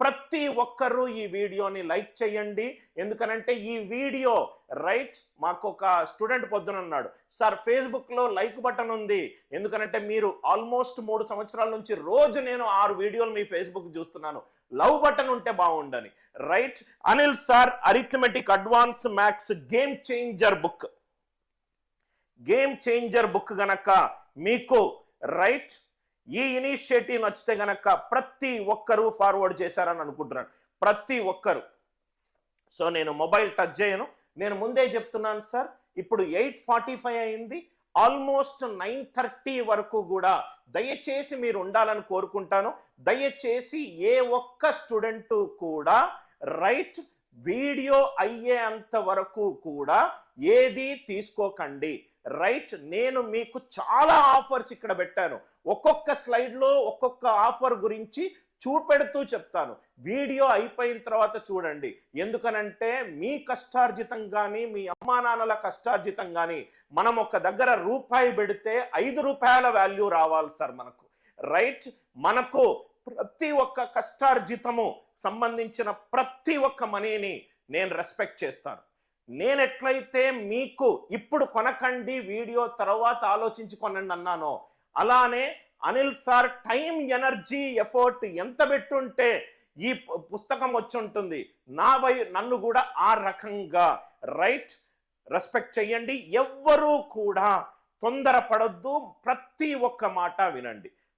ప్రతి ఒక్కరూ ఈ వీడియోని లైక్ చేయండి. ఎందుకనంటే ఈ వీడియో రైట్ మాకు ఒక స్టూడెంట్ పొద్దునన్నాడు సార్ ఫేస్బుక్లో లైక్ బటన్ ఉంది. ఎందుకనంటే మీరు ఆల్మోస్ట్ మూడు సంవత్సరాల నుంచి రోజు నేను ఆరు వీడియోలు మీ ఫేస్బుక్ చూస్తున్నాను. లవ్ బటన్ ఉంటే బాగుండని. Right? Anil sir arithmetic advance maths game changer book. Game changer book గనక మీకు రైట్ ఈ ఇనిషియేటివ్ నచ్చితే గనక ప్రతి ఒక్కరూ ఫార్వర్డ్ చేశారని అనుకుంటున్నాను. ప్రతి ఒక్కరు. సో నేను మొబైల్ టచ్ చేయను. నేను ముందే చెప్తున్నాను సార్ ఇప్పుడు ఎయిట్ ఫార్టీ ఫైవ్ అయింది. ఆల్మోస్ట్ నైన్ థర్టీ వరకు కూడా దయచేసి మీరు ఉండాలని కోరుకుంటాను. దయచేసి ఏ ఒక్క స్టూడెంట్ కూడా రైట్ వీడియో అయ్యేంత వరకు కూడా ఏది తీసుకోకండి. రైట్ నేను మీకు చాలా ఆఫర్స్ ఇక్కడ పెట్టాను. ఒక్కొక్క స్లైడ్లో ఒక్కొక్క ఆఫర్ గురించి చూపెడుతూ చెప్తాను. వీడియో అయిపోయిన తర్వాత చూడండి. ఎందుకనంటే మీ కష్టార్జితం కానీ మీ అమ్మా నాన్నల కష్టార్జితం కానీ మనం ఒక దగ్గర రూపాయి పెడితే ఐదు రూపాయల వాల్యూ రావాలి సార్ మనకు. రైట్ మనకు ప్రతి ఒక్క కష్టార్జితము సంబంధించిన ప్రతి ఒక్క మనీని నేను రెస్పెక్ట్ చేస్తాను. నేనెట్లయితే మీకు ఇప్పుడు కొనకండి వీడియో తర్వాత ఆలోచించి కొనండి అన్నానో అలానే Anil sir time energy effort ఎంత పెట్టుంటే ఈ పుస్తకం వచ్చి ఉంటుంది నా వై నన్ను కూడా ఆ రకంగా రైట్ రెస్పెక్ట్ చెయ్యండి. ఎవ్వరూ కూడా తొందరపడొద్దు. ప్రతి ఒక్క మాట వినండి.